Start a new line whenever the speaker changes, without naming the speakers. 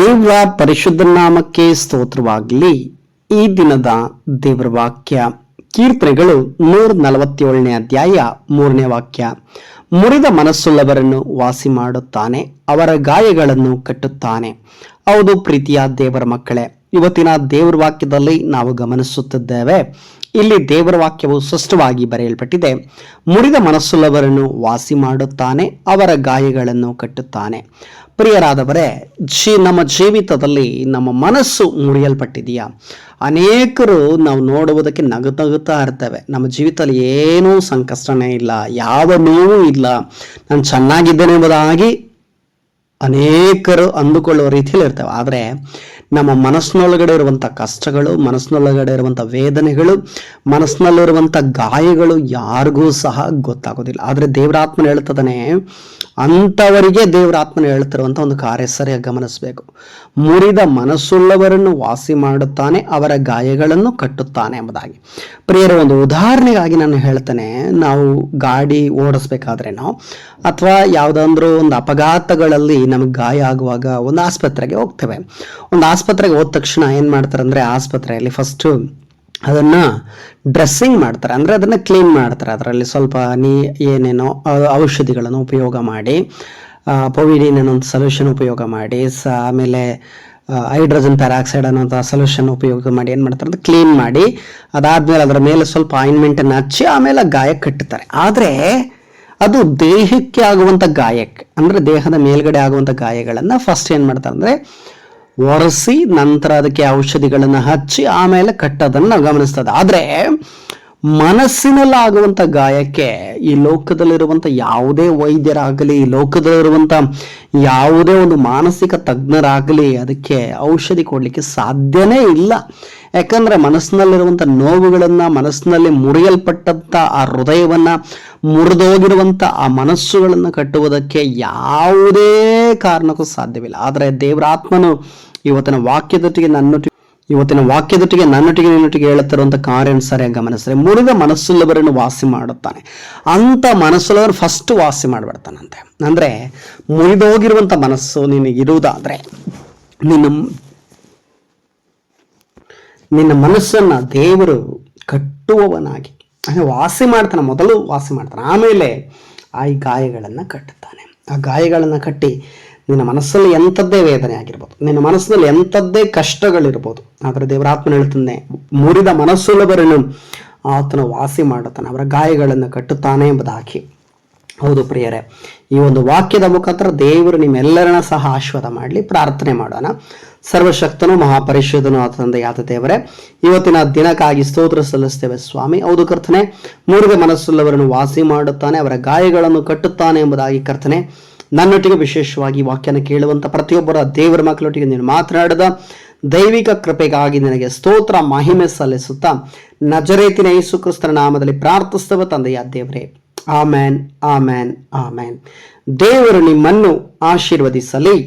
ದೇವ್ರ ಪರಿಶುದ್ಧ ನಾಮಕ್ಕೆ ಸ್ತೋತ್ರವಾಗಲಿ ಈ ದಿನದ ದೇವರ ವಾಕ್ಯ ಕೀರ್ತನೆಗಳು ನೂರ ನಲವತ್ತೇಳನೇ ಅಧ್ಯಾಯ ಮೂರನೇ ವಾಕ್ಯ ಮುರಿದ ಮನಸ್ಸುಳ್ಳವರನ್ನು ವಾಸಿ ಮಾಡುತ್ತಾನೆ ಅವರ ಗಾಯಗಳನ್ನು ಕಟ್ಟುತ್ತಾನೆ ಹೌದು ಪ್ರೀತಿಯ ದೇವರ ಮಕ್ಕಳೇ ಇವತ್ತಿನ ದೇವರ ವಾಕ್ಯದಲ್ಲಿ ನಾವು ಗಮನಿಸುತ್ತಿದ್ದೇವೆ ಇಲ್ಲಿ ದೇವರ ವಾಕ್ಯವು ಸ್ಪಷ್ಟವಾಗಿ ಬರೆಯಲ್ಪಟ್ಟಿದೆ ಮುರಿದ ಮನಸ್ಸುಳ್ಳವರನ್ನು ವಾಸಿ ಮಾಡುತ್ತಾನೆ ಅವರ ಗಾಯಗಳನ್ನು ಕಟ್ಟುತ್ತಾನೆ ಪ್ರಿಯರಾದವರೇ ಜೀ ನಮ್ಮ ಜೀವಿತದಲ್ಲಿ ನಮ್ಮ ಮನಸ್ಸು ಮುರಿಯಲ್ಪಟ್ಟಿದೆಯಾ ಅನೇಕರು ನಾವು ನೋಡುವುದಕ್ಕೆ ನಗು ನಗುತ್ತಾ ಇರ್ತವೆ ನಮ್ಮ ಜೀವಿತದಲ್ಲಿ ಏನೂ ಸಂಕಷ್ಟನೇ ಇಲ್ಲ ಯಾವ ನೋವು ಇಲ್ಲ ನಾನು ಚೆನ್ನಾಗಿದ್ದೇನೆ ಎಂಬುದಾಗಿ ಅನೇಕರು ಅಂದುಕೊಳ್ಳುವ ರೀತಿಯಲ್ಲಿ ಇರ್ತೇವೆ ಆದರೆ ನಮ್ಮ ಮನಸ್ಸಿನೊಳಗಡೆ ಇರುವಂಥ ಕಷ್ಟಗಳು ಮನಸ್ಸಿನೊಳಗಡೆ ಇರುವಂಥ ವೇದನೆಗಳು ಮನಸ್ಸಿನಲ್ಲಿರುವಂಥ ಗಾಯಗಳು ಯಾರಿಗೂ ಸಹ ಗೊತ್ತಾಗೋದಿಲ್ಲ ಆದರೆ ದೇವರಾತ್ಮನ ಹೇಳ್ತದಾನೆ ಅಂಥವರಿಗೆ ದೇವರಾತ್ಮನ ಹೇಳ್ತಿರುವಂಥ ಒಂದು ಕಾರ್ಯ ಸರಿಯಾಗಿ ಗಮನಿಸಬೇಕು ಮುರಿದ ಮನಸ್ಸುಳ್ಳವರನ್ನು ವಾಸಿ ಮಾಡುತ್ತಾನೆ ಅವರ ಗಾಯಗಳನ್ನು ಕಟ್ಟುತ್ತಾನೆ ಎಂಬುದಾಗಿ ಪ್ರಿಯರ ಒಂದು ಉದಾಹರಣೆಗಾಗಿ ನಾನು ಹೇಳ್ತೇನೆ ನಾವು ಗಾಡಿ ಓಡಿಸ್ಬೇಕಾದ್ರೆ ನಾವು ಅಥವಾ ಯಾವುದಾದ್ರೂ ಒಂದು ಅಪಘಾತಗಳಲ್ಲಿ ನಮಗೆ ಗಾಯ ಆಗುವಾಗ ಒಂದು ಆಸ್ಪತ್ರೆಗೆ ಹೋಗ್ತೇವೆ ಒಂದು ಆಸ್ಪತ್ರೆಗೆ ಹೋದ ತಕ್ಷಣ ಏನು ಮಾಡ್ತಾರೆ ಅಂದರೆ ಆಸ್ಪತ್ರೆಯಲ್ಲಿ ಫಸ್ಟು ಅದನ್ನು ಡ್ರೆಸ್ಸಿಂಗ್ ಮಾಡ್ತಾರೆ ಅಂದರೆ ಅದನ್ನು ಕ್ಲೀನ್ ಮಾಡ್ತಾರೆ ಅದರಲ್ಲಿ ಸ್ವಲ್ಪ ನೀ ಏನೇನೋ ಔಷಧಿಗಳನ್ನು ಉಪಯೋಗ ಮಾಡಿ ಪೊವಿಡಿನ್ ಅನ್ನೋ ಒಂದು ಸೊಲ್ಯೂಷನ್ ಉಪಯೋಗ ಮಾಡಿ ಸ ಆಮೇಲೆ ಹೈಡ್ರೋಜನ್ ಪ್ಯಾರಾಕ್ಸೈಡ್ ಅನ್ನೋಂಥ ಸೊಲ್ಯೂಷನ್ ಉಪಯೋಗ ಮಾಡಿ ಏನು ಮಾಡ್ತಾರೆ ಅಂದರೆ ಕ್ಲೀನ್ ಮಾಡಿ ಅದಾದಮೇಲೆ ಅದರ ಮೇಲೆ ಸ್ವಲ್ಪ ಆಯಿಂಟ್ಮೆಂಟನ್ನು ಹಚ್ಚಿ ಆಮೇಲೆ ಗಾಯ ಕಟ್ಟುತ್ತಾರೆ ಆದರೆ ಅದು ದೇಹಕ್ಕೆ ಆಗುವಂಥ ಗಾಯಕ್ಕೆ ಅಂದರೆ ದೇಹದ ಮೇಲ್ಗಡೆ ಆಗುವಂಥ ಗಾಯಗಳನ್ನು ಫಸ್ಟ್ ಏನು ಮಾಡ್ತಾರೆ ಅಂದರೆ ಒರೆಸಿ ನಂತರ ಅದಕ್ಕೆ ಔಷಧಿಗಳನ್ನು ಹಚ್ಚಿ ಆಮೇಲೆ ಕಟ್ಟೋದನ್ನು ನಾವು ಗಮನಿಸ್ತದೆ ಆದರೆ ಮನಸ್ಸಿನಲ್ಲಾಗುವಂಥ ಗಾಯಕ್ಕೆ ಈ ಲೋಕದಲ್ಲಿರುವಂಥ ಯಾವುದೇ ವೈದ್ಯರಾಗಲಿ ಈ ಲೋಕದಲ್ಲಿರುವಂಥ ಯಾವುದೇ ಒಂದು ಮಾನಸಿಕ ತಜ್ಞರಾಗಲಿ ಅದಕ್ಕೆ ಔಷಧಿ ಕೊಡಲಿಕ್ಕೆ ಸಾಧ್ಯನೇ ಇಲ್ಲ ಯಾಕಂದರೆ ಮನಸ್ಸಿನಲ್ಲಿರುವಂಥ ನೋವುಗಳನ್ನು ಮನಸ್ಸಿನಲ್ಲಿ ಮುರಿಯಲ್ಪಟ್ಟಂಥ ಆ ಹೃದಯವನ್ನು ಮುರಿದೋಗಿರುವಂಥ ಆ ಮನಸ್ಸುಗಳನ್ನು ಕಟ್ಟುವುದಕ್ಕೆ ಯಾವುದೇ ಕಾರಣಕ್ಕೂ ಸಾಧ್ಯವಿಲ್ಲ ಆದರೆ ದೇವರಾತ್ಮನು ಇವತ್ತಿನ ವಾಕ್ಯದೊಟ್ಟಿಗೆ ನನ್ನೊಟ್ಟಿಗೆ ಇವತ್ತಿನ ವಾಕ್ಯದೊಟ್ಟಿಗೆ ನನ್ನೊಟ್ಟಿಗೆ ನಿನ್ನೊಟ್ಟಿಗೆ ಹೇಳುತ್ತಿರುವಂತ ಕಾರ್ಯ ಸರಿಯಾಗಿ ಗಮನಿಸಿದ್ರೆ ಮುರಿದ ಮನಸ್ಸುಲ್ಲವರನ್ನು ವಾಸಿ ಮಾಡುತ್ತಾನೆ ಅಂತ ಮನಸ್ಸುಲ್ಲವರು ಫಸ್ಟ್ ವಾಸಿ ಮಾಡಿಬಿಡ್ತಾನಂತೆ ಅಂದ್ರೆ ಮುರಿದೋಗಿರುವಂತ ಮನಸ್ಸು ನಿನಗಿರುವುದಾದ್ರೆ ನಿನ್ನ ನಿನ್ನ ಮನಸ್ಸನ್ನ ದೇವರು ಕಟ್ಟುವವನಾಗಿ ವಾಸಿ ಮಾಡ್ತಾನೆ ಮೊದಲು ವಾಸಿ ಮಾಡ್ತಾನೆ ಆಮೇಲೆ ಆ ಗಾಯಗಳನ್ನ ಕಟ್ಟುತ್ತಾನೆ ಆ ಗಾಯಗಳನ್ನ ಕಟ್ಟಿ ನಿನ್ನ ಮನಸ್ಸಲ್ಲಿ ಎಂಥದ್ದೇ ವೇದನೆ ಆಗಿರ್ಬೋದು ನಿನ್ನ ಮನಸ್ಸಿನಲ್ಲಿ ಎಂಥದ್ದೇ ಕಷ್ಟಗಳಿರ್ಬೋದು ಆದರೆ ದೇವರ ಆತ್ಮನ ಹೇಳ್ತಾನೆ ಮುರಿದ ಮನಸ್ಸುಳ್ಳವರನ್ನು ಆತನ ವಾಸಿ ಮಾಡುತ್ತಾನೆ ಅವರ ಗಾಯಗಳನ್ನು ಕಟ್ಟುತ್ತಾನೆ ಎಂಬುದಾಗಿ ಹೌದು ಪ್ರಿಯರೇ ಈ ಒಂದು ವಾಕ್ಯದ ಮುಖಾಂತರ ದೇವರು ನಿಮ್ಮೆಲ್ಲರನ್ನ ಸಹ ಆಶ್ವಾದ ಮಾಡಲಿ ಪ್ರಾರ್ಥನೆ ಮಾಡೋಣ ಸರ್ವಶಕ್ತನು ಮಹಾಪರಿಶುದ್ಧನು ಆತ ತಂದೆಯಾದ ದೇವರೇ ಇವತ್ತಿನ ದಿನಕ್ಕಾಗಿ ಸ್ತೋತ್ರ ಸಲ್ಲಿಸ್ತೇವೆ ಸ್ವಾಮಿ ಹೌದು ಕರ್ತನೆ ಮುರಿದ ಮನಸ್ಸುಳ್ಳವರನ್ನು ವಾಸಿ ಮಾಡುತ್ತಾನೆ ಅವರ ಗಾಯಗಳನ್ನು ಕಟ್ಟುತ್ತಾನೆ ಎಂಬುದಾಗಿ ಕರ್ತನೆ ನನ್ನೊಟ್ಟಿಗೆ ವಿಶೇಷವಾಗಿ ವಾಕ್ಯನ ಕೇಳುವಂತ ಪ್ರತಿಯೊಬ್ಬರ ದೇವರ ಮಕ್ಕಳೊಟ್ಟಿಗೆ ನೀನು ಮಾತನಾಡಿದ ದೈವಿಕ ಕೃಪೆಗಾಗಿ ನಿನಗೆ ಸ್ತೋತ್ರ ಮಹಿಮೆ ಸಲ್ಲಿಸುತ್ತಾ ನಜರೇತಿನ ಯೇಸು ಕ್ರಿಸ್ತನ ನಾಮದಲ್ಲಿ ಪ್ರಾರ್ಥಿಸ್ತವ ತಂದೆಯ ದೇವರೇ ಆಮೇನ್ ಆಮೇನ್ ಆಮೇನ್ ದೇವರು ನಿಮ್ಮನ್ನು ಆಶೀರ್ವದಿಸಲಿ